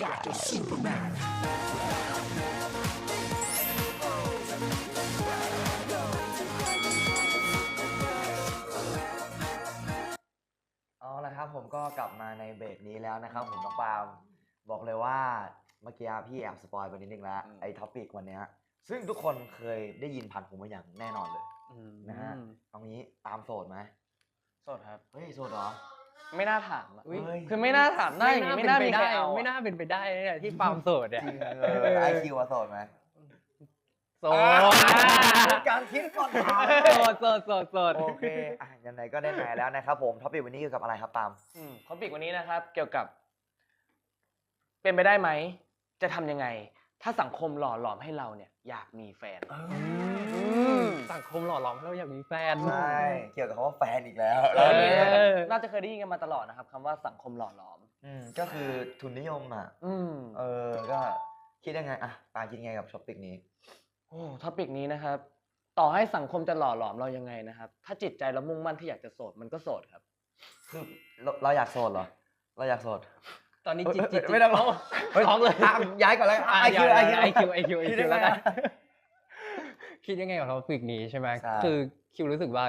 Dr. Superman. เอาละครับผมก็กลับมาในเบรกนี้แล้วนะครับผมน้องปาล์มบอกเลยว่าเมื่อกี้พี่แอบสปอยไปนิดนึงแล้วอืมไอ้ท็อปิกวันเนี้ยซึ่งทุกคนเคยได้ยินผ่านผมมาอย่างแน่นอนเลยนะฮะเอางี้ตามโสดไหมโสดครับ เฮ้ยโสดเหรอ ไม่น่าถามอะอุ๊ยคือไม่น่าถามได้อย่างงี้ไม่น่ามีใครเอาอะไม่น่าเป็นไปได้เนี่ยที่ฟาร์มโสดเนี่ยจริงเออไอคิวอะโสดไหมโสดการคิดก่อนถามโสดโสดโสดโสดโอเคอะยังไงก็ได้ไหนแล้วนะครับผมท็อปิกวันนี้เกี่ยวกับอะไรครับปาล์มอืมท็อปิกวันนี้นะครับ เกี่ยวกับ เป็นไปได้ไหม จะทำยังไง ถ้าสังคมหล่อหลอมให้เราเนี่ยอยากมีแฟน สังคมหล่อหลอมให้เราอยากมีแฟน ใช่เกี่ยวกับคำว่าแฟนอีกแล้วเอออน่าจะเคยได้ยินกันมาตลอดนะครับคำว่าสังคมหล่อหลอมอืมก็คือทุนนิยมอะอืมเออก็คิดยังไงอะปาล์มคิดยังไงกับท็อปิกนี้โอ้ท็อปิกนี้นะครับ ต่อให้สังคมจะหล่อหลอมเรายังไงนะครับ ถ้าจิตใจเรามุ่งมั่นที่อยากจะโสดมันก็โสดครับ คือเราเราอยากโสดเหรอ เราอยากโสดต อนนี้จิตเอ้ยจิตไม่ต้องร้องร้องเลยะย้ายก่อนเลยไอคิวไอคิวไอคิวไอคิวไอคิดคิยัวงไงแล้วกันอะคิดยังไงกับท็อปิกนี้ใช่ไหมใช่คือคิวรู้สึกว่า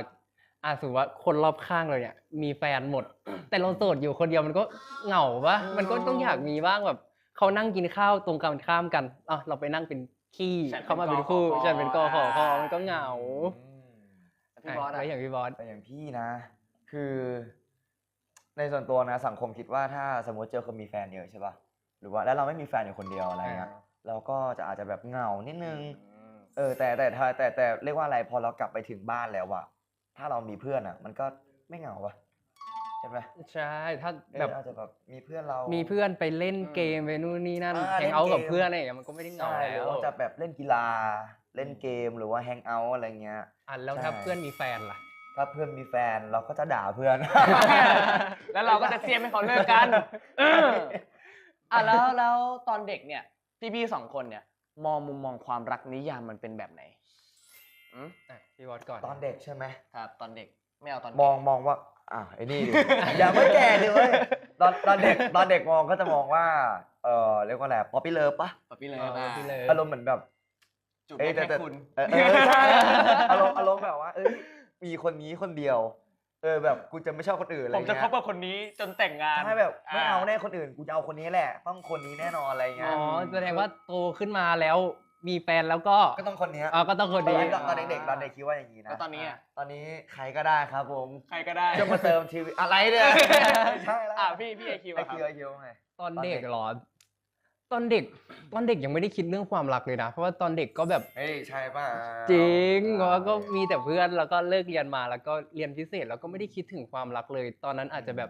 อะสมมติว่าคนรอบข้างเราเนี่ย มีแฟนหมด แต่เราโสดอยู่คนเดียวมันก็เหงาปะมันก็ต้องอยากมีบ้างแบบเขานั่งกินข้าวตรงกันข้ามกันอะเราไปนั่งเป็นขี้ฉันเป็นเขามาเป็นคู่กขอฉันเป็นกอขอคอมันก็เหงาอืมพี่บอสแล้วอะอย่างพี่บอสแต่อย่างพี่นะ คือ ในส่วนตัวนะสังคมคิดว่าถ้าสมมติเจอคนมีแฟนเยอะใช่ป่ะหรือว่าแล้วเราไม่มีแฟนอยู่คนเดียวอะไรเงี้ยเราก็จะอาจจะแบบเหงานิดนึงเออแต่แต่ถ้าแต่แต่เรียกว่าอะไรพอเรากลับไปถึงบ้านแล้วอะถ้าเรามีเพื่อนอะมันก็ไม่เหงาปะใช่ไหมใช่ถ้าเออแบบอาจจะแบบมีเพื่อนเรามีมีเพื่อนไปเล่นเกมไปนู่นนี่นั่นอ่าแฮงเอาท์เล่นเกมกับเพื่อนอะไรอย่างเงี้ยมันก็ไม่ได้เหงาใช่หแล้รือวว่าจะแบบเล่นกีฬาเล่นเกมหรือว่าแฮงเอาท์อะไรเงี้ยอะแล้วถ้าใช่เพื่อนมีแฟนล่ะ ถ้าเพื่อนมีแฟนเราก็จะด่าเพื่อน แล้วเราก็จะเสียมให้เขาเลิกกันเอออะแล้วแล้วตอนเด็กเนี่ยพี่พี่ๆสองคนเนี่ยมองมุมมองความรักนิยามมันเป็นแบบไหนอืมอะพี่บอสก่อนตอนเด็กใช่ไหมครับ ตอนเด็กไม่เอาตอนมแก่องมองว่าอะไอ้นี่ดิ อย่าไม่แก่ดิเว้ยตอนตอนเด็กตอนเด็กมองก็จะมองว่าเออเรียกว่าอะไรป๊อปปี้เลิฟปะปะพี่เลยเออพี่เลย อารมณ์เหมือนแบบจุดเอ้ยได้แต่ แค่แต่คุณ เออเออใช่อารมณ์อารมณ์แบบว่าเอ้ย มีคนนี้คนเดียว เออแบบกูจะไม่ชอบคนอื่นอะไรผมจะเงี้ยคบกับคนนี้จนแต่งงานใช่แบบไม่เอาแน่คนอื่นกูจะเอาคนนี้แหละ ต้องคนนี้แน่นอนอะไรอ๋เงี้ยอแสดงว่าโตขึ้นมาแล้วมีแฟนแล้วก็ก็ต้องคนเนี้ยอ่าก็ต้องคนตอนนี้ตอนเด็กๆตอนเด็กคิดว่าอย่างนี้นะแล้วตอนนี้อะ ตอนนี้ใครก็ได้ครับผมใครก็ได้จะมาเติมทีวีอะไรเนี่ยใช่แล้วอะพี่พี่ไอคิวไออะครับคิวไอคิวไง ตอนตอนเด็เด็กกเหรอ ตอนเด็กตอนเด็กยังไม่ได้คิดเรื่องความรักเลยนะ เพราะว่าตอนเด็กก็แบบเฮ้ยใช่ป่ะจริงเพราะว่าก็มีแต่เพื่อนแล้วก็เลิกเรียนมาแล้วก็เรียนพิเศษแล้วก็ไม่ได้คิดถึงความรักเลย ตอนนั้นอาจจะแบบ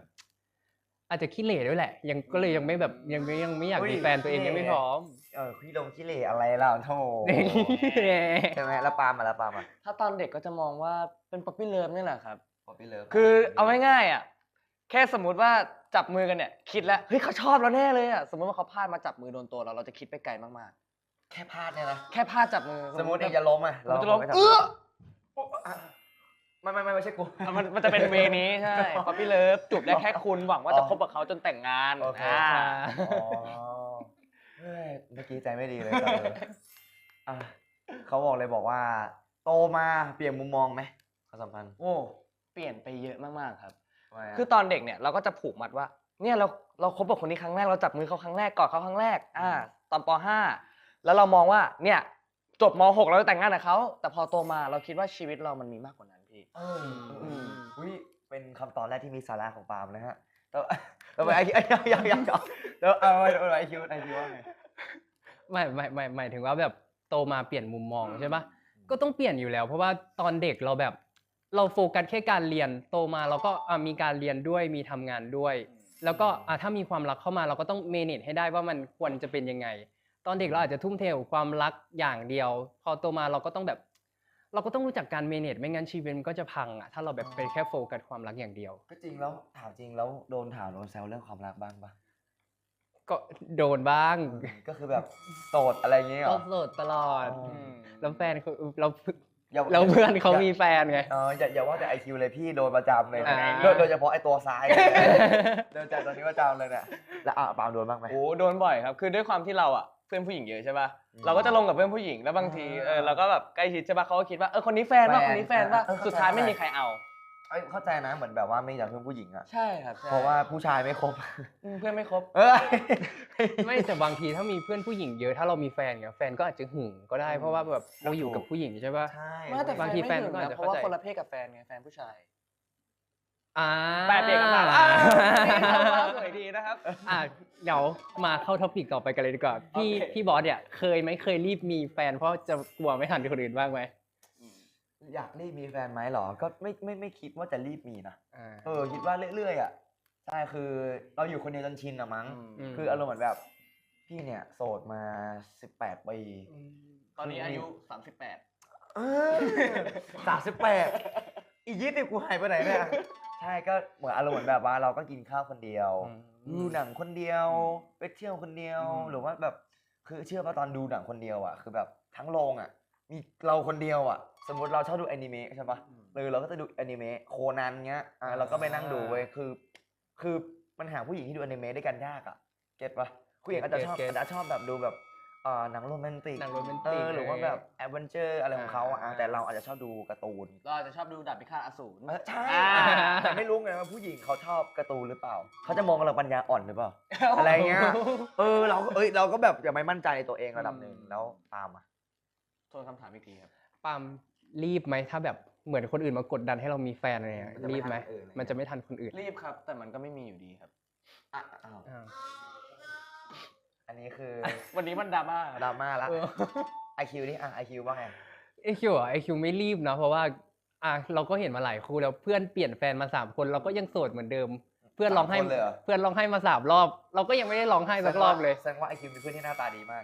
อาจจะขี้เหร่ด้วยแหละ ยังก็เลยยังไม่แบบยังไม่ยังไม่อยากมีแฟนตัวเองยังไม่พร้อมเออขี้ลงขี้เหร่อะไรล่ะโธ่ใช่ไหมแล้วปาล์มมาแล้วปาล์มมาถ้าตอนเด็กก็จะมองว่าเป็นป๊อปปี้เลิฟนี่แหละครับพอพี่เลิฟคือเอาง่ายๆอะ แค่สมมุติว่าจับมือกันเนี่ยคิดแล้วเฮ้ยเขาชอบเราแน่เลยอะสมมติว่าเขาพลาดมาจับมือโดนตัวเราเราจะคิดไปไกลมากแค่พลาดเนี่ยนะๆ แค่พลาดจับมือสมมติเองจะล้มอะเราจะล้มไม่ทำเอื้อไม่ไม่ไม่ไม่ใช่กู อะมันมันจะเป็นเวนี้ใช่ป๊อปปี้เลิฟจูบได้แค่คุณหวังว่าจะคบกับเขาจนแต่งงานโอเคอ่าอ๋อเฮ้ยเมื่อกี้ใจไม่ดีเลยตอนนี้อะเขาบอกเลยบอกว่า โตมาเปลี่ยนมุมมองไหมความสัมพันธ์ โอ้เปลี่ยนไปเยอะมากๆครับทำไมะ คือตอนเด็กเนี่ยเราก็จะผูกมัดว่า เนี่ยเราเราคบกับคนนี้ครั้งแรกเราจับมือเขาครั้งแรกกอดเขาครั้งแรก อ่า ตอนป .5 แล้วเรามองว่าเนี่ยจบม .6 เราจะแต่งงานกับเขาแต่พอโตมาเราคิดว่าชีวิตเรามันมีมากกว่านั้นพี่เอออืมอุ้ยเป็นคำตอนแรกที่มีสาระของปาล์มนะฮะแต่ว่าแต่ว่าไอคิวไอคิวยังยังยังแล้วเอาไว้เอาไว้ไอคิวไอคิวว่าไงไม่ไม่ไม่หมายถึงว่าแบบโตมาเปลี่ยนมุมมองใช่ปะก็ต้องเปลี่ยนอยู่แล้ว เพราะว่าตอนเด็กเราแบบ เราโฟกัสแค่การเรียนโตมาเราก็อะมีการเรียนด้วยมีทำงานด้วย แล้วก็อะถ้ามีความรักเข้ามาเราก็ต้องเมเนจให้ได้ว่ามันควรจะเป็นยังไง ตอนเด็กเราอาจจะทุ่มเทกับความรักอย่างเดียว พอโตมาเราก็ต้องแบบ เราก็ต้องรู้จักการเมเนจไม่งั้นชีวิตมันก็จะพังอะถ้าเราแบบเป็นแค่โฟกัสความรักอย่างเดียว ก็จริงแล้วถามจริงแล้วโดนถามโดนแซวเรื่องความรักบ้างปะก็โดนบ้างก็คือแบบโสดอะไรอย่างเงี้ยเหรก็อ โสดตลอดอ๋ออื มแล้วแฟนคือเรา อย่าแล้วเพื่อนเขามีแฟนไง เอออย่าอย่าว่าแต่ไอคิวเลยพี่โดนประจำเลยอ่า โดยโดยเฉพาะไอตัวซ้ายโดนจากตอนนี้ประจำเลยเนี่ยแล้วอะปาล์มโดนบ้างไหม โอ้โดนบ่อยครับ คือด้วยความที่เราอะเพื่อนผู้หญิงเยอะใช่ป่ะอืมเราก็จะลงกับเพื่อนผู้หญิงแล้วบางทีอ่าเออเราก็แบบใกล้ชิดใช่ป่ะเขาก็คิดว่าเออคนนี้แฟนป่ะแฟนคนนี้แฟนป่ะเออเข้าใจ สุดท้ายไม่มีใครเอา เอ้ยเข้าใจนะเหมือนแบบว่าไม่อยากเพื่อนผู้หญิงอะใช่ครับใช่เพราะว่าผู้ชายไม่ครบ อืมเพื่อนไม่ครบ เอ้ย ไม่แต่บางทีถ้ามีเพื่อนผู้หญิงเยอะถ้าเรามีแฟนเนี่ยแฟนก็อาจจะหึงก็ได้เพราะว่าแบบเราอยู่กับผู้หญิงใช่ป่ะ ใช่ไม่แต่บางทีแฟนไม่ถึก็อาจจะเพราะว่าเข้าใจ คนละเพศกับแฟนไงแฟนผู้ชายอ่าแปดเด็กกับสาวอ่านี่เขาว่าสวยดีนะครับ อะเดี๋ยวมาเข้าท็อปิกต่อไปกันเลยดีกว่าพี่โอเค พี่บอสเนี่ยเคยไหมเคยรีบมีแฟนเพราะจะกลัวไม่ทันคนอื่นบ้างไหม อยากรีบมีแฟนไหมเหรอ ก็ไม่ไม่ไม่คิดว่าจะรีบมีนะ อ่า เออคิดว่าเรื่อยๆอะใช่คือเราอยู่คนเดียวจนชินอะมั้ง อืม คืออารมณ์เหมือนแบบ พี่เนี่ยโสดมา18ปีตอนนี้อายุ 38 สามสิบแปดอีกยี่สิบกูหายไปไหนเนี่ยใช่ก็เหมือนอารมณ์เหมือนแบบว่าเราก็กินข้าวคนเดียว ดูหนังคนเดียว ไปเที่ยวคนเดียว อืม หรือว่าแบบคือเชื่อป่ะตอนดูหนังคนเดียวอะ คือแบบทั้งโรงอะ มีเราคนเดียวอะ สมมติเราชอบดูแอนิเมะใช่ปะเออเราก็จะดูแอนิเมะโคนันเงี้ยอ่าเราก็ไปนั่งดูเว้ยคือ คือมันหาผู้หญิงที่ดูแอนิเมะด้วยกันยากอะเก็ตปะผู้หญิงอาจจะชอบเก็ตเก็ตอาจจะชอบแบบดูแบบอ่าหนังโรแมนติกหนังโรแมนเอติกอหรือว่าแบบแอดเวนเจอร์อะไรของเขาอะอ่าแต่เราอาจจะชอบดูการ์ตูนเราอาจจะชอบดูดาบพิฆาตอสูรเออใช่อ่าแต่ไม่รู้ไงว่าผู้หญิงเขาชอบการ์ตูนหรือเปล่าเขาจะมองว่าเราปัญญาอ่อนหรือเปล่าอะไรเงี้ยเออเราก็เอ้ยเราก็แบบยังไม่มั่นใจในตัวเองระดับหนึ่งอืมแล้วตามอะ ทวนคำถามอีกทีครับ ปาล์มรีบไหมถ้าแบบเหมือนคนอื่นมากดดันให้เรามีแฟนอะไรเงี้ยมันจะไม่รีบไหมทันคนอื่นเลยมันจะไม่ทันคนอื่นรีบครับ แต่มันก็ไม่มีอยู่ดีครับ อะอ้าวอ่า อันนี้คือวันนี้มันดราม่าดราม่าละเออ ไอคิวนี่อะไอคิวว่าไง ไอคิวอะไอคิวไม่รีบนะเพราะว่าอะเราก็เห็นมาหลายคู่แล้วเพื่อนเปลี่ยนแฟนมาสามคนเราก็ยังโสดเหมือนเดิม เพื่อนร้องไห้สามคนเลยเหรอ เพื่อนร้องไห้มาสามรอบ เราก็ยังไม่ได้ร้องไห้สักรอบเลย แสดงว่าไอคิวมีเพื่อนที่หน้าตาดีมาก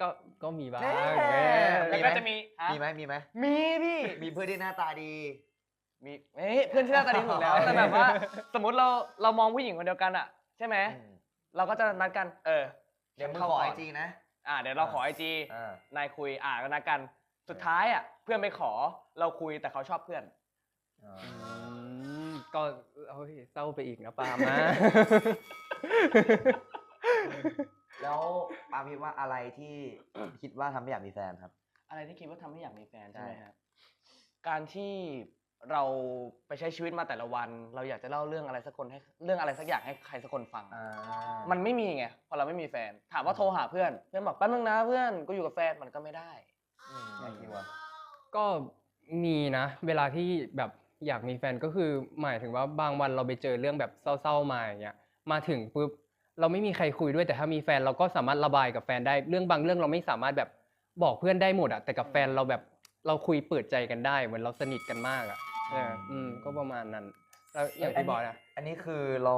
ก็ก็มีบ้างแน่เออแล้วก็จะมีฮะมีไหมมีไหมมีพี่ มีเพื่อนที่หน้าตาดี มีเอ้ยเพื่อนที่หน้าตาดีถูกแล้ว แต่แบบว่า สมมติเราเรามองผู้หญิงคนเดียวกันอะใช่ไหมอืมเราก็จะนัดกัน เออเดี๋ยวมึงเข้าขอก่ไอนจีนะอ่าเดี๋ยวเราขอไอจีอ่านายคุยอ่าก็นัดกัน สุดท้ายอะ เพื่อนไปขอเราคุยแต่เขาชอบเพื่อนอ่าอืมก็เฮ้ยเศร้าไปอีกนะปาล์มนะ แล้วปาล์มคิดว่าอะไรที่คิดว่าทำให้อยากมีแฟนครับ อะไรที่คิดว่าทำให้อยากมีแฟนใช่ใช่ไหมครับการที่เราไปใช้ชีวิตมาแต่ละวัน เราอยากจะเล่าเรื่องอะไรสักคนให้เรื่องอะไรสักอย่างให้ใครสักคนฟังอ่ามันไม่มีไงพอเราไม่มีแฟน ถามว่าโทรหาเพื่อนเพื่อนบอกแป๊บนึงนะเพื่อนกูอยู่กับแฟนมันก็ไม่ได้อืมไอคิวอะก็มีนะ เวลาที่แบบอยากมีแฟนก็คือหมายถึงว่าบางวันเราไปเจอเรื่องแบบเศร้าๆมาอย่างเงี้ยมาถึงปุ๊บ เราไม่มีใครคุยด้วยแต่ถ้ามีแฟนเราก็สามารถระบายกับแฟนได้เรื่องบางเรื่องเราไม่สามารถแบบบอกเพื่อนได้หมดอะแต่กับแฟนเราแบบเราคุยเปิดใจกันได้เหมือนเราสนิทกันมากอะเอออืมก็ประมาณนั้นแล้วอย่างที่บอกนะ อันนี้คือเรา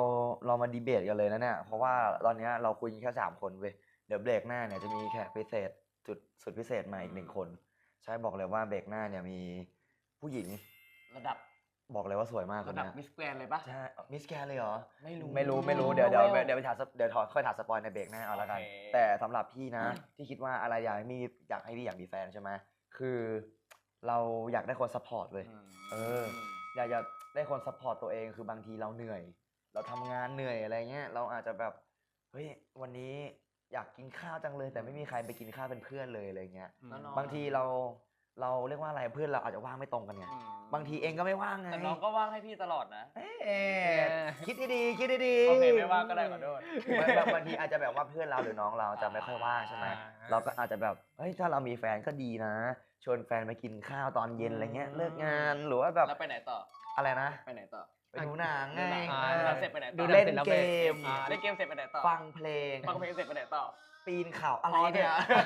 เรามาดีเบตกันเลยนะเนี่ยเพราะว่าตอนเนี้ยเราคุยกันแค่สามคนเว้ยเดี๋ยวเบรกหน้าเนี่ยจะมีแขกพิเศษจุดสุดพิเศษมาอีกหนึ่งคน ใช่บอกเลยว่าเบรกหน้าเนี่ยมีผู้หญิงระดับ บอกเลยว่าสวยมากคนระดับเนี้ยมิสแกรนเลยปะ ใช่มิสแกนเลยเหรอ ไม่รู้ ไม่รู้ไม่รู้เดี๋ยวเดี๋ยวแวๆเดี๋ยวไปถามสปเดี๋ยวค่อยถามสปอยในเบรกหน้าเอาละกัน โอเค แต่สำหรับพี่นะ ที่คิดว่าอะไรอยากให้มีอยากให้พี่อยากมีแฟนใช่ไหมคือเราอยากได้คนซัพพอร์ตเลยมเออ อยากจะได้คนซัพพอร์ตตัวเองคือบางทีเราเหนื่อย เราทำงานเหนื่อยอะไรเงี้ยเราอาจจะแบบเฮ้ยวันนี้อยากกินข้าวจังเลย แต่ไม่มีใครไปกินข้าวเป็นเพื่อนเลยอะไรเงี้ยอืมบางทีเรา เราเรียกว่าอะไรเพื่อนเราอาจจะว่างไม่ตรงกันไงอืมบางทีเองก็ไม่ว่างไงแต่น้องก็ว่างให้พี่ตลอดนะเอ๊ะคิดดีๆคิดดีๆโอเคไม่ว่างก็ได้ขอโทษบางบางบางทีอาจจะแบบว่าเพื่อนเราหรือน้องเราจะไม่ค่อยว่างใช่ไหมอ่าเราก็อาจจะแบบเฮ้ยถ้าเรามีแฟนก็ดีนะ ชวนแฟนไปกินข้าวตอนเย็นอะไรเงี้ยเลิกงานหรือว่าแบบแล้วไปไหนต่ออะไรนะไปไหนต่อไปดูหนังไงดูหนังเออเสร็จไปไหนต่อดูหนัเล่งนสร็จแล้วเกไปมอ่าเล่นเกมเสร็จไปไหนต่อฟังเพลงฟังเพลงเสร็จไปไหนต่อปีนเขาอะไรอ๋อเนี่ยเ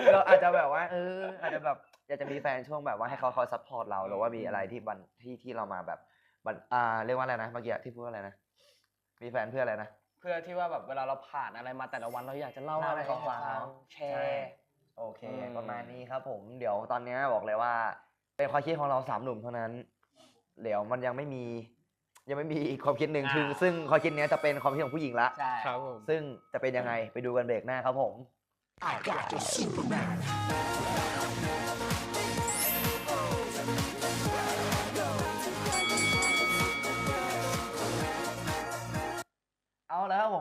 นี่ยเราอาจจะแบบว่าเอออาจจะแบบ อยากจะมีแฟนช่วงแบบว่าให้เขาคอยซัพพอร์ตเราหรือว่ามีอะไรที่บันที่ที่เรามาแบบบันอ่าเรียกว่าอะไรนะเมื่อกี้ที่พูดว่าอะไรนะมีแฟนเพื่ออะไรนะเพื่อที่ว่าแบบเวลาเราผ่านอะไรมาแต่ละวันเราอยากจะเล่าเล่าอะไรให้เขาฟังให้เนอะแชร์โอเคอืมประมาณนี้ครับ ผมเดี๋ยวตอนเนี้ยบอกเลยว่า เป็นความคิดของเราสามหนุ่มเท่านั้นเดี๋ยวมันยังไม่มี ยังไม่มีอีกความคิดหนึ่งคือซึ่งความคิดเนี้ยจะเป็นความคิดของผู้หญิงละใช่ครับผมซึ่งจะเป็นยังไงไปดูกันเบรกหน้าครับผม I got the Superman.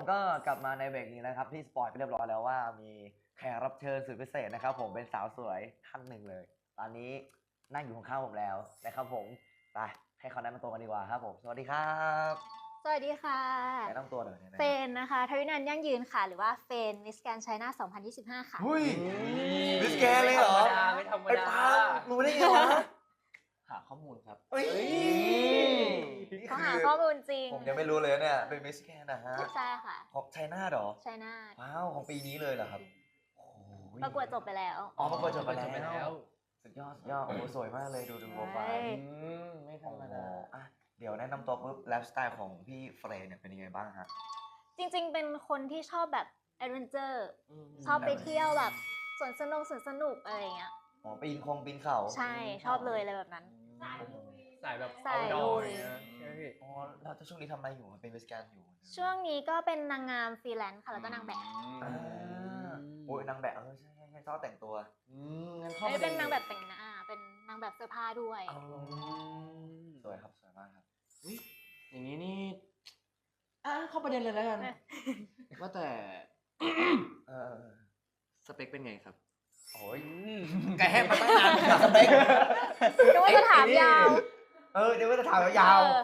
ผมก็กลับมาในเบรกนี้นะครับ ที่สปอยไปเรียบร้อยแล้วว่ามีแขกรับเชิญสุดพิเศษนะครับ ผมเป็นสาวสวยท่านหนึ่งเลย ตอนนี้นั่งอยู่ข้างๆผมแล้วนะครับผมไปให้เขาแนะนำตัวกันดีกว่าครับผมสวัสดีครับสวัสดีค่ะ แนะนำตัวหน่อยนะเฟนนะคะทวินันท์ยั่งยืนค่ะ หรือว่าเฟนมิสแกนไชน่า2025 ค่ะ หุ้ยมิสแกนเลยเหรอ ไม่ธรรมไอ้ดาปาล์มรู้ได้ไงวะ หาข้อมูลครับเฮ้ยเขานี่หาคือข้อมูลจริงผมยังไม่รู้เลยเนี่ย เป็นมิสแกนนะฮะใช่ค่ะของไชน่าเหรอไชน่าว้าว ของปีนี้เลยเหรอครับโอ้ยประกวดจบไปแล้ว อ๋อประกวดจบไปจบไปแล้แล้ววสุดยอดสุดยอด โอ้โหสวยมากเลยดูดูโปรไฟใช่ล์อืมไม่ธรรมดาอะเดี๋ยวแนะนำตัวปุ๊บไลฟ์สไตล์ของพี่เฟรนเนี่ยเป็นยังไงบ้างฮะ จริงๆ เป็นคนที่ชอบแบบแอดเวนเจอร์มชอบไปเที่ยวแบบสวนสนุกสวนสนุกอะไรอย่างเงี้ย อ๋อปีนคงปีนเขา ใช่ชอบเลยอะไรแบบนั้น สายแบบสายเอาดอลุร์ยใช่ไหมพี่อ๋อแล้วช่วงนี้ทำอะไรอยู่เป็นมิสแกนอยู่ช่วงนี้ก็เป็นนางงามฟรีแลนซ์ค่ะแล้วก็นางแบบอ่าโอ้ยนางแบบเออใช่ใช่ใช่ชอบแต่งตัวอืมงั้นเข้าไม่ปได้เป็นนางแบบลยแต่งหน้าเป็นนางแบบเสื้อผ้าด้วยอ๋อสวยครับสวยมากครับอุ๊ยอย่างนี้นี่อะเข้าประเด็นเลยแล้วกันเออว่าแต่เออสเปคเป็นไงครับ โอ้ยไก่แห้งมาตั้งนานสเปคนึกว่าจะถามยาวเออเดี๋ยวจะถามยาวเออ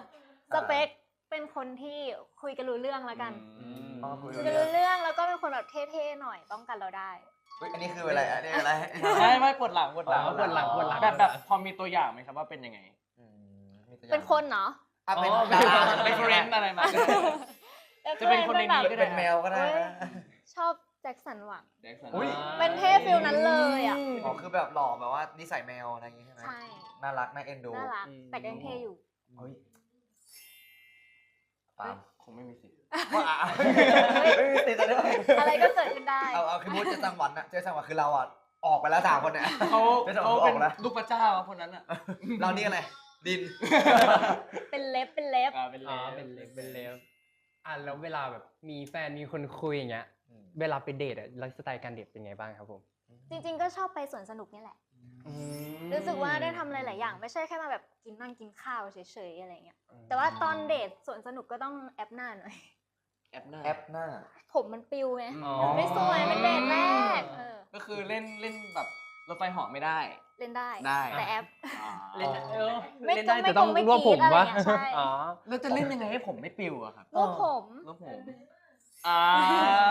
สเปคเป็นคนที่คุยกันรู้เรื่องแล้วกันๆอ๋อคุยคุยกักันนเรื่อรู้งเรื่องแล้วก็เป็นคนแบบเท่ๆหน่อยป้องกันเราได้เฮ้ยอันนี้คืออะไรอันนี้อะไรไม่ไม่ปวดหลังปวดหลังอ๋อปวดหลังปวดหลังแบบแบบพอมีตัวอย่างไหมครับว่าเป็นยังไงอืมมีตัวอย่างเป็นคนเนาะอะเป็นอ๋อดาราเป็นเฟรนด์อะไรมาก็ได้จะเป็นคนในนี้ก็ได้เป็นแมวก็ได้นะชอบแจ็คสันหวัง แจ็คสันอุ๊ย เป็นเท่ฟิลนั้นเลยอะ อ๋อคือแบบหล่อแบบว่านิสัยแมวอะไรอย่างงี้ใช่ไหมใช่ น่ารักน่าเอ็นดูน่ารัก แต่ก็ยังเท่อยู่ เฮ้ยปาล์มคงไม่มีสิทธิ์ว่าไม่มีติดเลยด้วยอะไรก็เกิดขึ้นได้ เอาเอาคือมุดเจสังหวันอะเจสังหวันคือเราอะออกไปแล้วสามคนเนี่ย เขาไม่ต้องเขาออกเป็นแล้ว ลูกพระเจ้าอะคนนั้นอะเรานี่อะไรดิน เป็นเล็บเป็นเล็บ อ่าเป็นอ๋อเลเป็นเล็บเป็นเล็บอะแล้วเวลาแบบมีแฟนมีคนคุยอย่างเงี้ย เวลาไปเดทอะไลฟ์สไตล์การเดทเป็นไงบ้างครับผม จริงๆก็ชอบไปสวนสนุกนี่แหละ รู้สึกว่าได้ทำอะไรหลายอย่าง ไม่ใช่แค่มาแบบกินนั่งกินข้าวเฉยๆอะไรเงี้ย แต่ว่าตอนเดทสวนสนุกก็ต้องแอปหน้าหน่อย แอปหน้าแอปหน้า ผมมันปิวไงอ๋อไม่สวยเป็นเดทแรกเออก็คือเล่นเล่นแบบรถไฟเหาะไม่ได้ เล่นได้ได้ แต่แอป เล่นอ๋อเออไม่เล่นได้ต้องไม่แต่ต้องไม่รวบผมกรี๊ดอะไรวะเงี้ยใช่ อ๋อ แล้วจะเล่นยังไงให้ผมไม่ปิวอะครับรูปผม รถผม อ่า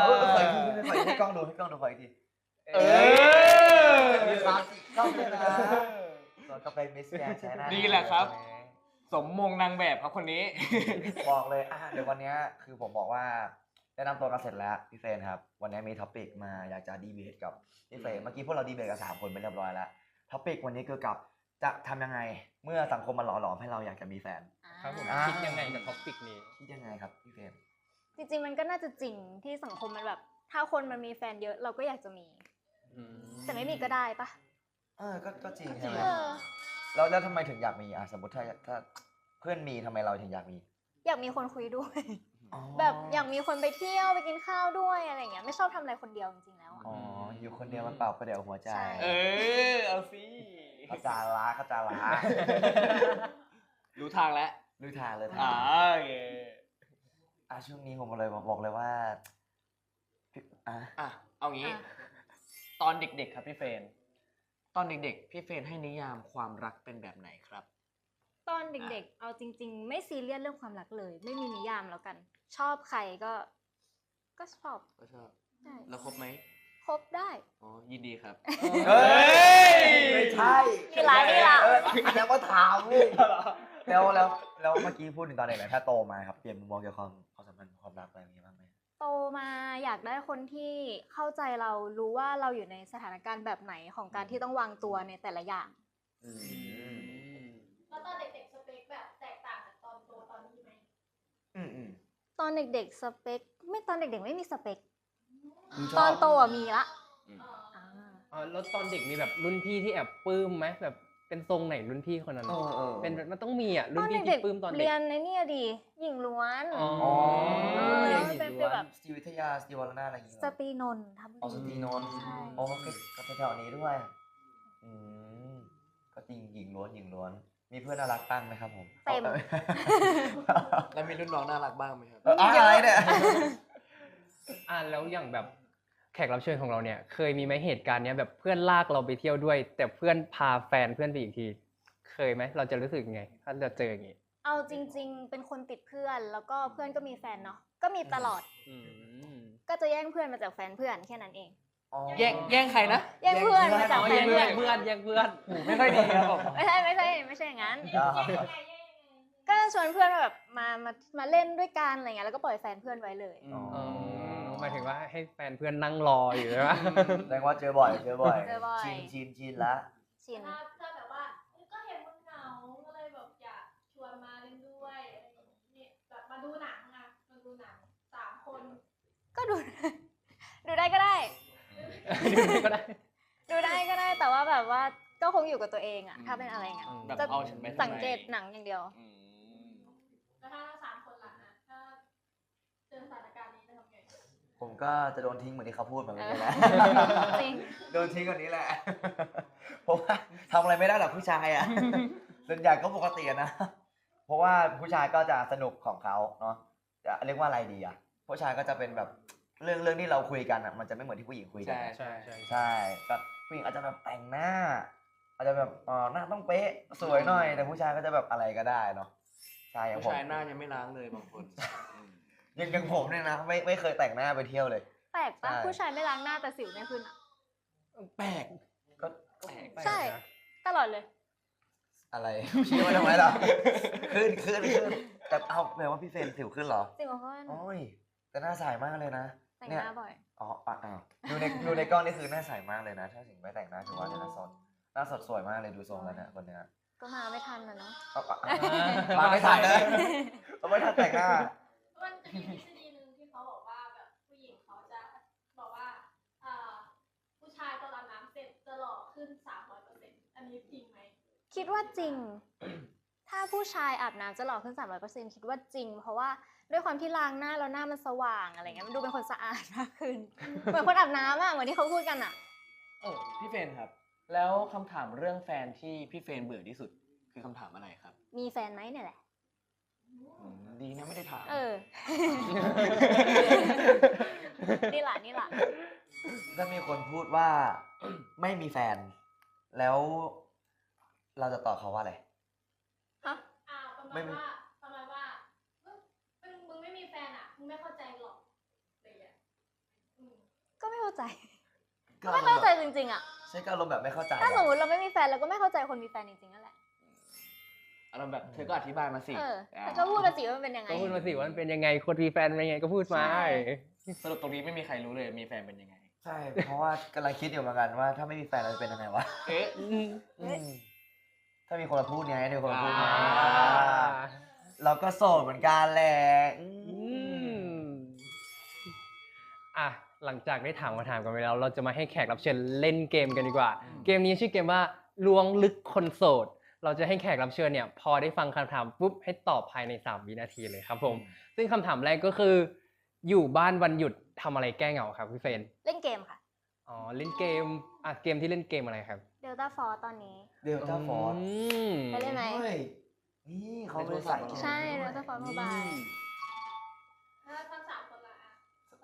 เออขออีกทีขออีกทีให้กล้องดูให้กล้องดูขออีกทีเออมีความสิกล้องเลยนะส่วนก็เป็นมิสแกนใช่ไหมนี่แหละครับ สมมงนางแบบครับคนนี้ บอกเลยอะเดี๋ยววันนี้คือผมบอกว่าแนะนำตัวกันเสร็จแล้วพี่เฟนครับ วันนี้มีท็อปิกมาอยากจะดีเบตกับพี่เฟนเมื่อกี้พวกเราดีเบตกับสามคนไปเรียบร้อยแล้วท็อปิกวันนี้เกี่ยวกับจะทำยังไงเมื่อสังคมมันหล่อหลอมให้เราอยากจะมีแฟนครับผมคิดยังไงกับท็อปิกนี้คิดยังไงครับพี่เฟน จริงๆมันก็น่าจะจริงที่สังคมมันแบบ ถ้าคนมันมีแฟนเยอะเราก็อยากจะมีแต่ไม่มีก็ได้ปะเออก็ก็จริงใช่ไหมเออ แล้วแล้วทำไมถึงอยากมีอะสมมติถ้าถ้าเพื่อนมีทำไมเราถึงอยากมีอยากมีคนคุยด้วย อ๋อแบบอยากมีคนไปเที่ยวไปกินข้าวด้วยอะไรเงี้ยไม่ชอบทำอะไรคนเดียวจริงๆแล้วอะ อ๋ออยู่คนเดียวมันเปล่าประเดี๋ยวหัวใจใช่ เออ เอาสิเข้าใจละเข้าใจละรู้ทางแล้ว รู้ทางเลยอ่าทางโอเค อะช่วงนี้ผมเลยบอกบอกเลยว่าพี่อะอะเอางี้ อะ ตอนเด็กๆครับพี่เฟรนตอนเด็กๆ พี่เฟรนให้นิยามความรักเป็นแบบไหนครับ ตอนเด็กๆ เอาจริง ๆ ไม่ซีเรียสเรื่องความรักเลย ไม่มีนิยามแล้วกัน ชอบใครก็ ก็ชอบก็ชอบใช่แล้วครบไหมคบได้ อ๋อยินดีครับ เฮ้ยยไม่ใช่นี่ละนี่ละเอออันนั้นก็ถามเว้ยแล้วแล้วแล้วเมื่อกี้พูดถึงตอนเด็กเลยถ้าโตมาครับเปลี่ยนมุมมองเกี่ยวกับความ ความสัมพันธ์ความรักอะไรอย่างนี้บ้างไหมโตมาอยากได้คนที่เข้าใจเรารู้ว่าเราอยู่ในสถานการณ์แบบไหนของการที่ต้องวางตัวในแต่ละอย่าง อืมแล้วตอนเด็กๆสเปคแบบแตกต่างจากตอนโตตอนนี้ไหมอืมอืมตอนเด็กๆสเปค ไม่ตอนเด็กๆไม่มีสเปคคือชตออนบโตอะมีละอืมอ่าอ๋อแล้วตอนเด็กมีแบบรุ่นพี่ที่แอบปลื้มไหมแบบ เป็นทรงไหนรุ่นพี่คนนั้นเออเออเป็นมันต้องมีอะตรุ่อนนพี่เด็ที่กปลื้มตอนๆเด็เรีกยนในนี่อะดิหญิงล้วนอ๋ออ๋อเรียนหญิงเป็นล้วนแบบสตรีวิทยาสตรีวรนาอะไรอย่างเงี้ยสตรีนนท์ทำอ๋อสตรีนนท์ใช่อ๋อก็ก็แถวๆนี้ด้วยอืมก็จริงหญิงล้วนหญิงล้วน มีเพื่อนน่ารักตั้งไหมครับผมเต็มแล้วมีรุ่นน้องน่ารักบ้างไหมครับเอออะไรเนี่ยอะแล้วอย่างแบบ แขกรับเชิญของเราเนี่ยเคยมีไหมเหตุการณ์เนี้ยแบบเพื่อนลากเราไปเที่ยวด้วย แต่เพื่อนพาแฟนเพื่อนไปอีกที เคยไหมเราจะรู้สึกยังไง ถ้าเราเจออย่างงี้เอาจริง ๆ เป็นคนติดเพื่อนแล้วก็เพื่อนก็มีแฟนเนาะก็มีตลอดก็จะแย่งเพื่อนมาจากแฟนเพื่อนแค่นั้นเองอ๋อแย่งแย่งใครนะแย่งเพื่อนมาจากแฟนเพื่อนเพื่อนแย่งเพื่อนไม่ค่อยดีครับผมไม่ใช่ไม่ใช่ไม่ใช่อย่างนั้นอ่าก็ชวนเพื่อนมาแบบมามามาเล่นด้วยกันอะไรเงี้ยแล้วก็ปล่อยแฟนเพื่อนไว้เลย อ๋ออ๋อ หมายถึงว่าให้แฟนเพื่อนนั่งรออยู่ใช่ไหมแสดงว่าเจอบ่อยเจอบ่อยเจอบ่อย ชินชินชินละชิน ถ้าถ้าแบบว่าเอ้ยก็เห็นมึงเหงาก็เลยแบบอยากชวนมาเล่นด้วยอะไรอย่างนี้แบบมาดูหนังอะมาดูหนังสามคนก็ดู ดูได้ก็ได้ ดูก็ได้ ดูได้ก็ได้แต่ว่าแบบว่าก็คงอยู่กับตัวเองอะถ้าเป็นอะไรเงี้ยอืมแบบจะเอาฉันไปทำไมสังเกตหนังอย่างเดียว อืมแล้วถ้าสามคนหลังอะถ้าเจอสถาน ผมก็จะโดนทิ้งเหมือนที่เขาพูดเหมือนกันแหละจริง โดนทิ้งกันนี้แหละ เพราะว่าทำอะไรไม่ได้หรอกผู้ชายอะ ส่วนใหญ่ก็ปกติอะนะ เพราะว่าผู้ชายก็จะสนุกของเขาเนาะจะเรียกว่าอะไรดีอะ ผู้ชายก็จะเป็นแบบเรื่องเรื่องที่เราคุยกันอะมันจะไม่เหมือนที่ผู้หญิงคุยกัใช่นใช่ใช่ใช่ก็ผู้หญิงอาจจะแบบแต่งหน้า อาจจะแบบเออหน้าต้องเป๊ะสวยหน่อย แต่ผู้ชายก็จะแบบอะไรก็ได้เนาะใช่อย่างผู้ผมชายหน้ายังไม่ล้างเลยบางคน อืมอย่างอย่างผมเนี่ยนะไม่ไม่เคยแต่งหน้าไปเที่ยวเลย แปลกปะใช่ ผู้ชายไม่ล้างหน้าแต่สิวไม่ขึ้นอะแปลกก็แปลกใช่ ตลอดเลย อะไร ชี้มาทำไมล่ะขึ้นขึ้นขึ้นแต่เอาแปลว่าพี่เฟรนสิวขึ้นเหรอสิวขึ้นโอ้ยแต่หน้าใสมากเลยนะ แต่งเนี่ยหน้าบ่อย อ๋ออะอ้าวดูในดูในกล้องนี่คือหน้าใสมากเลยนะ ถ้าถึงไม่แต่งหน้าถือว่าหน้าสดหน้าสดสวยมากเลยดูทรงแล้วเนี่ยคนเนี้ยก็มาไม่ทันนะเนาะ เอาเอาเอามาไม่ทันเลยเอาไม่ทันแต่งหน้า มันจะมีทฤษฎีหนึ่งที่เขาบอกว่าแบบผู้หญิงเขาจะบอกว่าเอ่อผู้ชายตอนอาบน้ำเสร็จจะหล่อขึ้นสามร้อยเปอร์เซ็นต์อันนี้จริงไหมคิดว่าจริง ถ้าผู้ชายอาบน้ำจะหล่อขึ้น300%คิดว่าจริง เพราะว่าด้วยความที่ล้างหน้าแล้วหน้ามันสว่างอะไรเงี้ยมันดูเป็นคนสะอาดมากขึ้นเหมือนคนอาบน้ำอะเหมือนที่เขาพูดกันอะเออพี่เฟรนครับ แล้วคำถามเรื่องแฟนที่พี่เฟรนเบื่อที่สุดคือคำถามอะไรครับ มีแฟนไหมเนี่ยแหละอืม ดีนะไม่ได้ถาม เออ นี่แหละนี่แหละถ้ามีคนพูดว่า ไม่มีแฟน แล้ว เราจะตอบเขาว่าอะไร ฮะอ่าประไม่มาณมีว่าประมาณว่าเอ้ยมึงมึงไม่มีแฟนอะมึงไม่เข้าใจหรอกอะไรอย่างเงี้ยอืมก็ไม่เข้าใจ ก็ไม่เข้าใจจริงๆอะใช่ก็อารมณ์แบบไม่เข้าใจถ้าสมมอะติเราไม่มีแฟนเราก็ไม่เข้าใจคนมีแฟนจริงๆนั่นแหละ อารมณ์แบบเธอก็อธิบายมาสิเอออ่าแต่ก็พูดมาสิว่ามันเป็นยังไง ก็พูดมาสิว่ามันเป็นยังไงคนมีแฟนเป็นยังไงก็พูดมาใช่ สรุปตรงนี้ไม่มีใครรู้เลยมีแฟนเป็นยังไง ใช่ เพราะว่ากำลังคิดอยู่เหมือนกันว่าถ้าไม่มีแฟนเราจะเป็นยังไงวะ เอ๊ะอืมถ้ามีคนมาพูดไงมีคนมาพูดไงอ่า เราก็โสดเหมือนกันแหละอือืมมอะหลังจากได้ถามคำถามกันไปแล้ว เราจะมาให้แขกรับเชิญเล่นเกมกันดีกว่า เกมนี้ชื่อเกมว่าล้วงลึกคนโสด เราจะให้แขกรับเชิญเนี่ยพอได้ฟังคำถามปุ๊บให้ตอบภายใน 3 วินาทีเลยครับผม ซึ่งคำถามแรกก็คือ อยู่บ้านวันหยุดทำอะไรแก้เหงาครับพี่เฟรนเล่นเกมค่ะอ๋อเล่นเกมอะเกมที่เล่นเกมอะไรครับเดลต้าฟอร์ตอนนี้เดลต้าฟอร์ดมไปเล่นไหมเฮ้ยนี่เขาเป็นสายเกมใช่ด้เดวยลต้าฟอร์มบายถ้าทั้งสามคนละอะ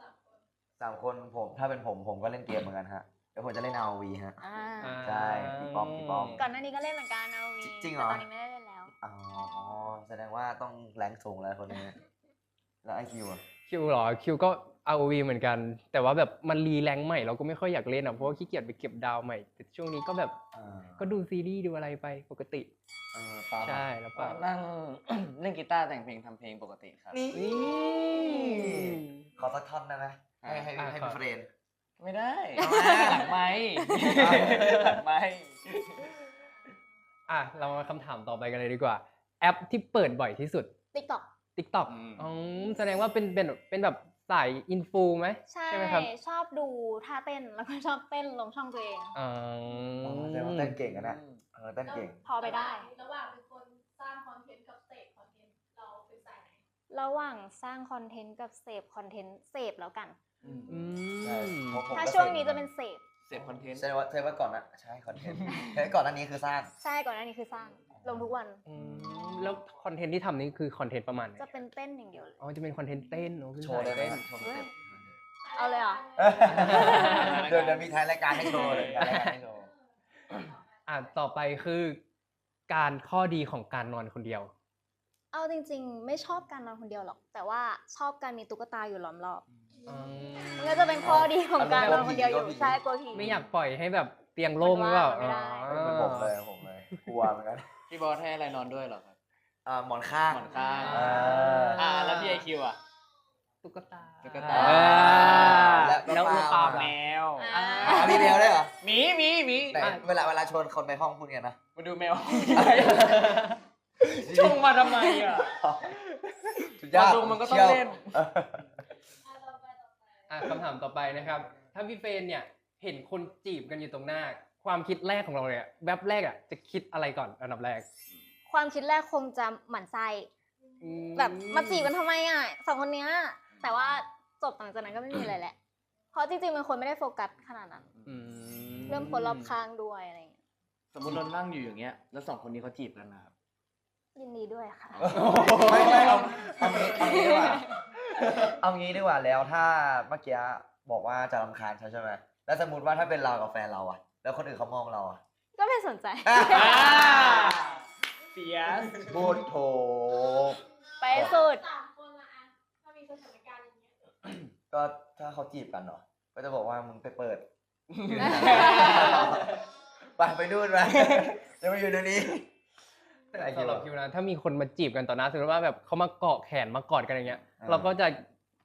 สามคนสามคนผมถ้าเป็นผมผมก็เล่นเกมเหมือนกันฮะ เดี๋ยวผมจะเล่น ROV ฮะอ่าอ่าใช่พี่ป้อมพี่ป้อม ก่อนหน้านี้ก็เล่นเหมือนกันเอาวีจริงเหรอ แต่ตอนนี้ไม่ได้เล่นแล้ว อ๋อ แสดงว่าต้องแรงสูงแล้วคนนี้ แล้วไอคิวอะคิวเหรอคิวก็ ROV เหมือนกัน แต่ว่าแบบมันรีแรงค์ใหม่เราก็ไม่ค่อยอยากเล่นอะเพราะว่าขี้เกียจไปเก็บดาวใหม่แต่ช่วงนี้ก็แบบอ่าก็ดูซีรีส์ดูอะไรไปปกติ เออปาล์มอะใช่แล้วก็ก็นั่ง เล่นกีตาร์แต่งเพลงทำเพลงปกติครับ นี่นี่ขอสักท่อนได้ไหมให้ให้อะให้ขอพี่เฟรน ไม่ได้ทำไมอะหลังไม้หลังไม้อะเรามาคำถามต่อไปกันเลยดีกว่า แอปที่เปิดบ่อยที่สุด ติ๊กต็อก TikTok อ๋อแสดงว่าเป็นเป็นเป็นแบบสายอินฟูไหมใช่ไหมครับชอบดูท่าเต้นแล้วก็ชอบเต้นลงช่องตัวเอง อ๋ออ๋อแสดงว่าเต้นเก่งอะนะเออเต้นเก่ง พอไปได้ ระหว่างเป็นคนสร้างคอนเทนต์กับเสพคอนเทนต์เราเป็นสายไหนระหว่างสร้างคอนเทนต์กับเสพคอนเทนต์เสพแล้วกัน อืใช่ม เพราะผมถ้าก็ช่วงสพนี้จะเป็นเสพเสพคอนเทนต์แสดงว่าแสดงว่าก่อนนะใช่คอนเทนต์แต่ก่อนหน้านี้คือสร้าง ใช่ก่อนหน้านี้คือสร้างลงทุกวันอืมแล้วคอนเทนต์ที่ทำนี่คือคอนเทนต์ประมาณไหนจะเป็นเต้นอย่างเดียวเลย อ๋อจะเป็นคอนเทนต์เต้นเนอะคือโชว์ได้ไหมเต้น โชว์สเต็ปเอาเลยเหรอ เดี๋ยวเดี๋ยวมีท้ายรายการให้โชว์เลยท้ายรายการให้โชว์ อ่าต่อไปคือ การข้อดีของการนอนคนเดียว เอาจริงๆ ไม่ชอบการนอนคนเดียวหรอก แต่ว่าชอบการมีตุ๊กตาอยู่ล้อมรอบมั นก็จะเป็นข้อดีของการนอนคนเดียวอยู่ใช่กลัวผี ไม่อยากปล่อยให้แบบเตียงโล่งหรือเปล่าไม่ได้อ๋อเป็นผมเลยผมเลยกลัวเหมือนกันพี่บอสให้อะไรนอนด้วยเหรอครับอ่าหมอนข้าง หมอนข้างอ่า อ่าแล้วพี่ไอคิวอะ ตุ๊กตาตุ๊กตา อ่าและแล้วลูกปลา แมวอ่า อ่ามีแมวด้วยเหรอหมีหมีหมีไหนเวลาเวลาชวนคนไปห้องพูดไงนะ มาดูแมว ชงมาทำไมอะ สุดยอดมาดูมันก็ต้องเล่น อะคำถามต่อไปนะครับ ถ้าพี่เฟรนเนี่ยเห็นคนจีบกันอยู่ตรงหน้า ความคิดแรกของเราเนี่ยแวบแรกอะจะคิดอะไรก่อนอันดับแรกความคิดแรกคงจะหมั่นไส้แบบมาจีบกันทำไมอะสองคนเนี้ยแต่ว่าจบหลังจากนั้นก็ไม่มีอะไรแหละเพราะจริงๆเป็นคนไม่ได้โฟกัสขนาดนั้น อืมเรื่องคนรอบข้างด้วยอะไรอย่างเงี้ยสมมติเรานั่งอยู่อย่างเงี้ย แล้วสองคนนี้เขาจีบกันนะครับยินดีด้วยค่ะ ไม่ไม่เอาเอางี้เอางี้ดีกว่า เอางี้ดีกว่าแล้วถ้าเมื่อกี้บอกว่าจะรำคาญเขาใช่ไหมแล้วสมมติว่าถ้าเป็นเรากับแฟนเราอะแล้วคนอื่นเขามองเราอะก็ไม่สนใจเฟียสพูดโถไปสุดสามคนละอะถ้ามีสถานการณ์อย่างเงี้ยก็ถ้าเขาจีบกันเนาะก็จะบอกว่ามึงไปเปิดไปไปดูนไปจะมาอยู่ในนี้สำหรับคิวนะถ้ามีคนมาจีบกันต่อหน้าสมมติว่าแบบเขามาเกาะแขนมากอดกันอย่างเงี้ยอ่า เราก็จะ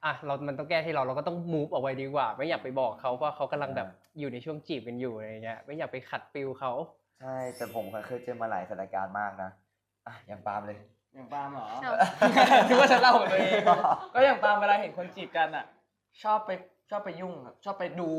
อะเรามันต้องแก้ที่เราเราก็ต้องมูฟออกไปดีกว่า ไม่อยากไปบอกเขาว่าเขากำลังแบบอ่าอยู่ในช่วงจีบกันอยู่อะไรเงี้ยไม่อยากไปขัดฟิลเขาใช่แต่ผมเคยเจอมาหลายสถานการณ์มากนะอะอย่างปาล์มเลยอย่างปาล์มเหรอเอาคิดว่าฉันเล่าของตัวเองก็อย่างปาล์มเวลาเห็นคนจีบกันอะ ชอบไปชอบไปยุ่งครับชอบไปดู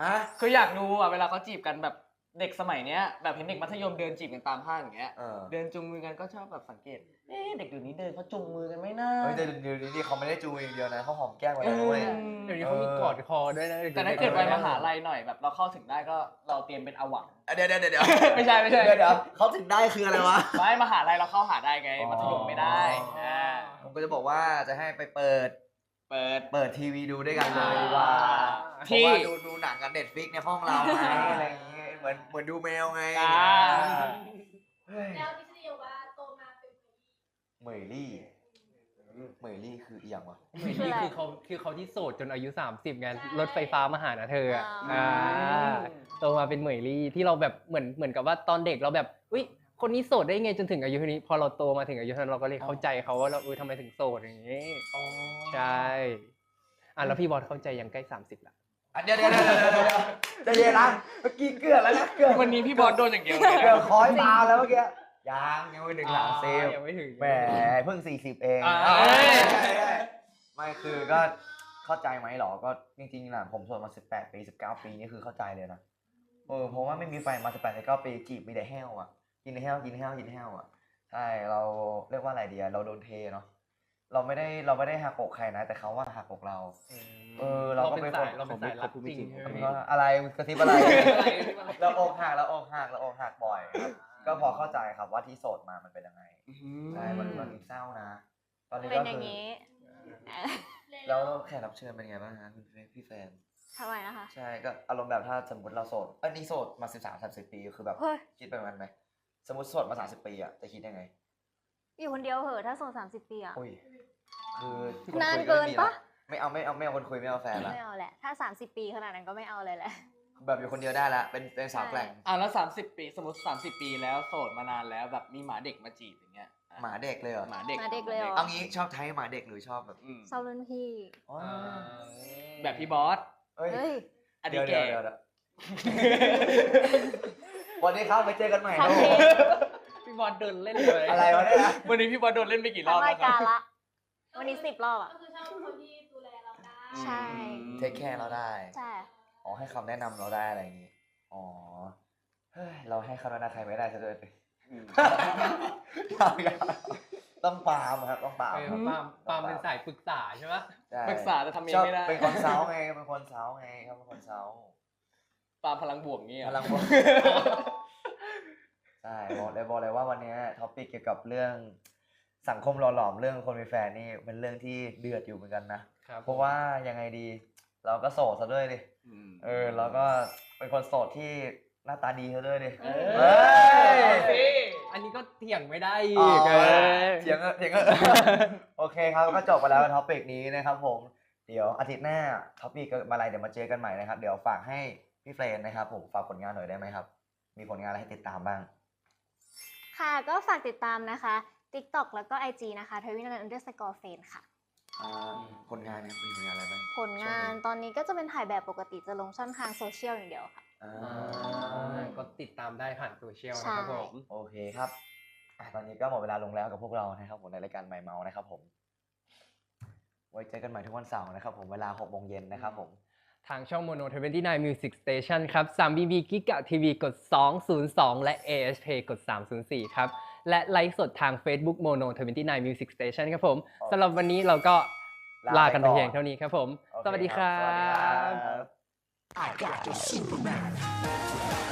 อะคืออยากดูอะเวลาเขาจีบกันแบบ เด็กสมัยเนี้ยแบบเห็นเด็กมัธยมเดินจีบกันตามห้างอย่างเงี้ย เออเดินจูงมือกันก็ชอบแบบสังเกต เอ๊ะเด็กเดี๋ยวนี้เดินเขาจูงมือกันไหมนะ เฮ้ยแต่เดี๋ยวนี้เขาไม่ได้จูงอย่างเดียวนะเขาหอมแก้มกันแล้วเว้ย เดี๋ยวนี้เขามีกอดคอด้วยนะแต่ถ้าเกิดไปมหาลัยหน่อยแบบเราเข้าถึงได้ก็เราเตรียมเป็นอาหวัง เดี๋ยวเดี๋ยวเดี๋ยวไม่ใช่ไม่ใช่ เดี๋ยวเดี๋ยวเขาถึงได้คืออะไรวะ ไม่มหาลัยเราเข้าหาได้ไงอ๋อ มัธยมไม่ได้อ่าผมก็จะบอกว่าจะให้ไปเปิดเปิด เปิดทีวีดูด้วยกันเลยดีกว่าที่ เพราะว่าดูดูหนังกันเน็ตฟิกในห้องเราไงอะไรอย่าง เงี้ยเหมือนเหมือนดูแมวไงอ่า เฮ้ยแล้วทฤษฎีว่าโตมาเป็นคนดีเหมยลี่เหมยลี่คืออีหยังวะเหมือนนี่คือเขาคือเขาที่โสดจนอายุ 30ไงรถไฟฟ้ามาหานะเธออะอ่าอ่าโตมาเป็นเหมยลี่ที่เราแบบเหมือนเหมือนกับว่าตอนเด็กเราแบบอุ้ยคนนี้โสดได้ไงจนถึงอายุเท่านี้ พอเราโตมาถึงอายุเท่านั้นเราก็เลยเข้าใจเขาว่าเราเออทำไมถึงโสดอย่างนี้ใช่อะแล้วพี่บอสเข้าใจยังใกล้ 30ละ อะเดี๋ยวเดี๋ยวเดี๋ยวเดี๋ยวเดี๋ยวใจเย็นนะเมื่อกี้เกลือแล้วนะเกลือวันนี้พี่บอสโดนอย่างเดียวเลยเกลือนะคอยตามแล้วเมื่อกี้ยังยังไม่ถึงหลังเซลยังไม่ถึงแหมเพิ่งสี่สิบเองอ่าเอ้ยไม่คือก็เข้าใจไหมหรอก็จริงๆนะผมโสดมาสิบแปดปีสิบเก้าปีนี่คือเข้าใจเลยนะเออเพราะว่าไม่มีแฟนมาสิบแปดสิบเก้าปีจีบมีแต่แห้วอะกินแห้วกินแห้วกินแห้วอะใช่เราเรียกว่าอะไรดีอะเราโดนเทเนาะเราไม่ได้เราไม่ได้หักอกใครนะ แต่เขาว่าหักอกเรา เออ เราก็เป็นเป็นสายคนเราเป็นสายรักจริงผมใช่ไหมก็อะไรกระซิบอะไร เราอกหักเราอกหักเราอกหักบ่อยครับก็พอเข้าใจครับว่าที่โสดมามันเป็นยังไงใช่มันมันเศร้านะ ตอนนี้เป็นก็อย่าคืงอนี้แล้วแขกรับเชิญเป็นไงบ้างฮะคุณพี่แฟน ทำไมนะคะ ใช่ก็อารมณ์แบบถ้าสมมติเราโสดเอันนี้โสดมาสิบสามสามสิบปีคือแบบเฮ้ย คิดแบบนั้นไหมสมมติโสดมาสามสิบปีอะจะคิดยังไงอยู่คนเดียวเหอะถ้าโสดสามสิบปีอะ อุ้ยคือคนนานคุยเกินไม่มีปะละ ไม่เอาไม่เอาไม่เอาคนคุยไม่เอาแฟนละไม่เอาแหละ ถ้าสามสิบปีขนาดนั้นก็ไม่เอาเลยแหละ แบบอยู่คนเดียวได้ละ เป็นเป็นสาวแกร่งอะแล้วสามสิบปีสมมติสามสิบปีแล้วโสดมานานแล้วแบบมีหมาเด็กมาจีบอย่างเงี้ยอะหมาเด็กเลยเหรอหมาเด็กหมาเด็กเลยเหรอเอางี้ชอบไทยหมาเด็กหรือชอบแบบอืมชอบรุ่นพี่อ๋อแบบพี่บอสเอ้ยเฮ้ย อันเดี๋นี้ยวเดี๋แก่ยวเดี๋ยวเดี๋ยววันนี้ครับไปเจอกันใหม่คอนโน่เทนต์พี่บอสเดินเล่นเลยอะไรวะเนี่ย วันนี้พี่บอสโดนเล่นไปกี่รอทั้บงแล้รายวคการรับละ วันนี้สิบรอบอะก็คือชอบคนที่ดูแลเราได้ ใช่ เทคแคร์เราได้ใช่อ๋อให้คำแนะนำเราได้อะไรอย่างงี้อ๋อเฮ้ยเราให้คำแนะนำใครไม่ได้ซะด้วยสิอืมยังยังต้องปาล์มครับต้องปาล์มเออปาล์มปาล์มเป็นสายปรึกษาใช่ปะใช่ปรึกษาแต่ทำเองชอบไม่ได้เป็นคนเซาไงเป็นคนเซาไงครับเป็นคนเซาปาล์มพลังบวกงี้พอะลังบวก ใช่บอกเลยบอกเลยว่าวันนี้ท็อปิกเกี่ยวกับเรื่อง สังคมหล่อหลอมเรื่องคนมีแฟนนี่เป็นเรื่องที่เดือดอยู่เหมือนกันนะครับเพราะว่ายังไงดี เราก็โสดซะด้วยดิเออแล้วก็เป็นคนโสดที่หน้าตาดีซะด้วยดิเอเฮ้ยอันนี้ก็เถียงไม่ได้อ๋อีกอเออเถียงเออเถียงเออโอเคครับก็จบไปแล้วท็อปิกนี้นะครับผมเดี๋ยวอาทิตย์หน้าท็อปิกอะไรเดี๋ยวมาเจอกันใหม่นะครับ เดี๋ยวฝากให้พี่เฟรนนะครับผมฝากผลงานหน่อยได้ไหมครับ มีผลงานอะไรให้ติดตามบ้าง ค่ะก็ฝากติดตามนะคะ TikTok แล้วก็ IG นะคะทวิน underscore เฟนค่ะ อ่าผลงานเนี่ยมีผลงานอะไรบ้างผลงานตอนนี้ก็จะเป็นถ่ายแบบปกติจะลงช่องทางโซเชียลอย่างเดียวค่ะ อ่อ่าาก็ติดตามได้ผ่านโซเชียลนะครับผม โอเคครับอะตอนนี้ก็หมดเวลาลงแล้วกับพวกเรานะครับผมในรายการใหม่เมานะครับผม ไว้เจอกันใหม่ทุกวันเสาร์นะครับผมเวลา6โมงเย็นนะครับผม ทางช่อง Mono 29 Music Station ครับ3 BB กิกะทีวีกด 202 และ ASP กด 304 ครับ และไลฟ์สดทาง Facebook Mono 29 Music Station ครับผมสำหรับวันนี้เราก็ลากันไปเพียงเท่านี้ครับผมโอเคสวัสดีครัสวัสดีครับบ I got the Superman.